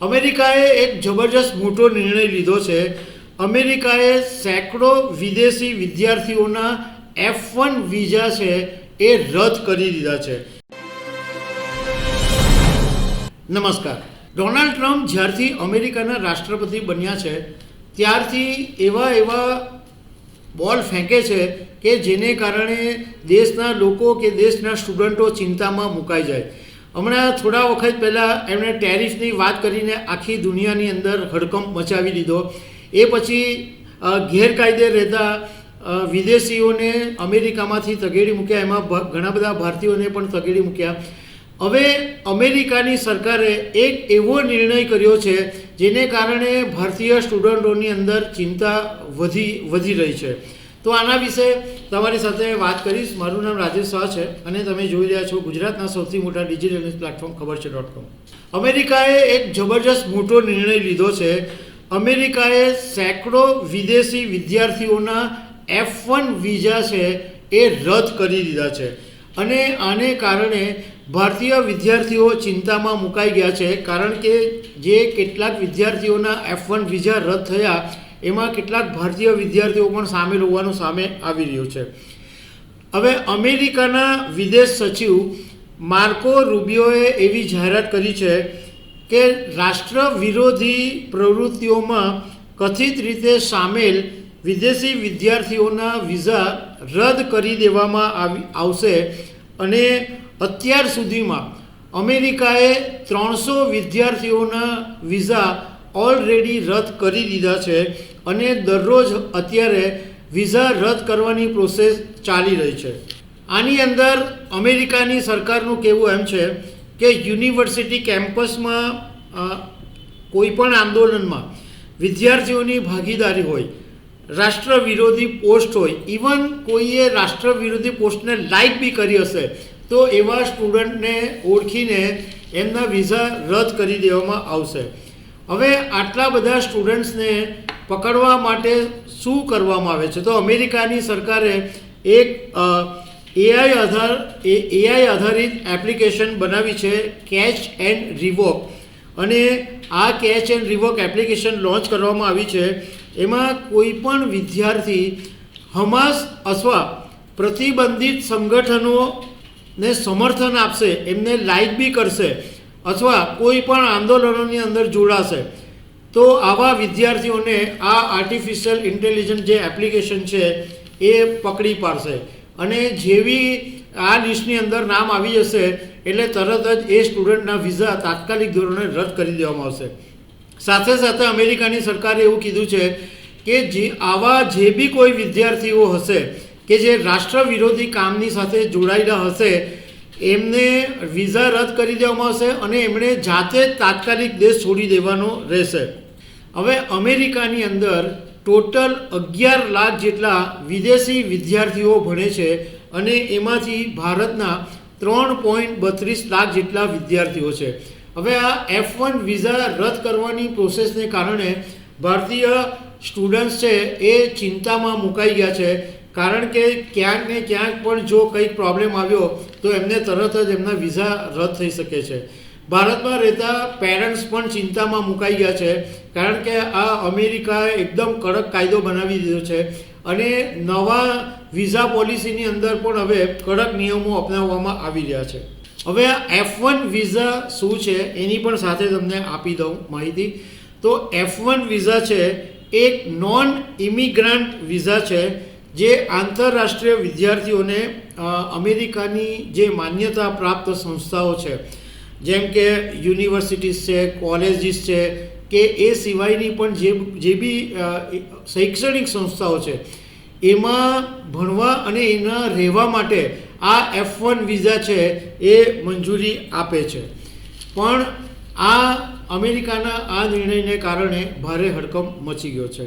અમેરિકાએ એક જબરજસ્ત મોટો નિર્ણય લીધો છે. અમેરિકાએ સેંકડો વિદેશી વિદ્યાર્થીઓના એફ વન વિઝા છે એ રદ કરી દીધા છે. નમસ્કાર. ડોનાલ્ડ ટ્રમ્પ જ્યારથી અમેરિકાના રાષ્ટ્રપતિ બન્યા છે, ત્યારથી એવા એવા બોલ ફેંકે છે કે જેને કારણે દેશના લોકો કે દેશના સ્ટુડન્ટો ચિંતામાં મુકાઈ જાય. હમણાં થોડા વખત પહેલાં એમણે ટેરિફની વાત કરીને આખી દુનિયાની અંદર હડકંપ મચાવી દીધો. એ પછી ગેરકાયદે રહેતા વિદેશીઓને અમેરિકામાંથી તગેડી મૂક્યા. એમાં ઘણા બધા ભારતીયોને પણ તગેડી મૂક્યા. હવે અમેરિકાની સરકારે એક એવો નિર્ણય કર્યો છે, જેને કારણે ભારતીય સ્ટુડન્ટોની અંદર ચિંતા વધી વધી રહી છે. તો આના વિશે તમારી સાથે વાત કરીશ. મારું નામ રાજેશ શાહ છે અને તમે જોઈ રહ્યા છો ગુજરાતના સૌથી મોટા ડિજિટલ ન્યૂઝ પ્લેટફોર્મ ખબર છે ડોટ કોમ અમેરિકાએ એક જબરજસ્ત મોટો નિર્ણય લીધો છે. અમેરિકાએ સેંકડો વિદેશી વિદ્યાર્થીઓના એફ વન વિઝા છે એ રદ કરી દીધા છે. અને આને કારણે ભારતીય વિદ્યાર્થીઓ ચિંતામાં મુકાઈ ગયા છે. કારણ કે જે કેટલાક વિદ્યાર્થીઓના એફ વન વિઝા રદ થયા એમાં કેટલાક ભારતીય વિદ્યાર્થીઓ પણ સામેલ હોવાનું સામે આવી રહ્યું છે. હવે અમેરિકાના વિદેશ સચિવ માર્કો રૂબિયોએ એવી જાહેરાત કરી છે કે રાષ્ટ્ર વિરોધી પ્રવૃત્તિઓમાં કથિત રીતે સામેલ વિદેશી વિદ્યાર્થીઓના વિઝા રદ કરી દેવામાં આવશે અને અત્યાર સુધીમાં અમેરિકાએ ત્રણસો વિદ્યાર્થીઓના વિઝા ઓલરેડી રદ કરી દીધા છે અને દરરોજ અત્યારે વિઝા રદ કરવાની પ્રોસેસ ચાલી રહી છે. આની અંદર અમેરિકાની સરકારનું કહેવું એમ છે કે યુનિવર્સિટી કેમ્પસમાં કોઈપણ કોઈ પણ આંદોલનમાં વિદ્યાર્થીઓની ભાગીદારી હોય રાષ્ટ્ર વિરોધી પોસ્ટ હોય, ઇવન કોઈએ રાષ્ટ્ર વિરોધી પોસ્ટને લાઈક બી કરી હશે, તો એવા સ્ટુડન્ટને ઓળખીને એમના વિઝા રદ કરી દેવામાં આવશે. હવે આટલા બધા સ્ટુડન્ટ્સને પકડવા માટે શું કરવામાં આવે છે? તો અમેરિકાની સરકારે એક એઆઈ આધાર એઆઈ આધારિત એપ્લિકેશન બનાવી છે કેચ એન્ડ રિવોક અને આ catch and revoke application launch કરવામાં આવી છે. એમાં કોઈ પણ વિદ્યાર્થી હમાસ અથવા પ્રતિબંધિત સંગઠનોને સમર્થન આપશે, એમને લાઈક બી કરશે. અથવા કોઈ પણ આંદોલનોની અંદર જોડાશે, તો આવા વિદ્યાર્થીઓને આ આર્ટિફિશિયલ ઇન્ટેલિજન્સ જે એપ્લિકેશન છે, એ પકડી પાડશે. અને જેવી આ લિસ્ટની અંદર નામ આવી જશે, એટલે તરત જ એ સ્ટુડન્ટના વિઝા તાત્કાલિક ધોરણે રદ કરી દેવામાં આવશે. સાથે સાથે અમેરિકાની સરકારે એવું કીધું છે કે જે આવા જે બી કોઈ વિદ્યાર્થીઓ હશે, કે જે રાષ્ટ્ર વિરોધી કામની સાથે જોડાયેલા હશે એમને વિઝા રદ કરી દેવામાં આવશે અને એમણે જાતે તાત્કાલિક દેશ છોડી દેવાનો રહેશે. હવે અમેરિકાની અંદર ટોટલ અગિયાર લાખ જેટલા વિદેશી વિદ્યાર્થીઓ ભણે છે અને એમાંથી ભારતના ત્રણ પોઈન્ટ બત્રીસ લાખ જેટલા વિદ્યાર્થીઓ છે. હવે આ એફ વન વિઝા રદ કરવાની પ્રોસેસને કારણે ભારતીય સ્ટુડન્ટ્સ છે એ ચિંતામાં મુકાઈ ગયા છે કારણ કે ક્યાંક ને ક્યાંક પણ જો કંઈક પ્રોબ્લેમ આવ્યો, તો એમને તરત જ એમના વિઝા રદ થઈ શકે છે. ભારતમાં રહેતા પેરેન્ટ્સ પણ ચિંતામાં મુકાઈ ગયા છે, કારણ કે આ અમેરિકાએ એકદમ કડક કાયદો બનાવી દીધો છે અને નવા વિઝા પોલિસીની અંદર પણ હવે કડક નિયમો અપનાવવામાં આવી રહ્યા છે. હવે આ એફ વન વિઝા શું છે, એની પણ સાથે તમને આપી દઉં માહિતી. તો એફ વન વિઝા છે, એક નોન ઇમિગ્રન્ટ વિઝા છે જે આંતરરાષ્ટ્રીય વિદ્યાર્થીઓને અમેરિકાની જે માન્યતા પ્રાપ્ત સંસ્થાઓ છે, જેમ કે યુનિવર્સિટીઝ છે, કોલેજીસ છે, કે એ સિવાયની પણ જે જે બી શૈક્ષણિક સંસ્થાઓ છે, એમાં ભણવા અને એના રહેવા માટે આ એફ વન વિઝા છે એ મંજૂરી આપે છે. પણ આ અમેરિકાના આ નિર્ણયને કારણે ભારે હડકંપ મચી ગયો છે.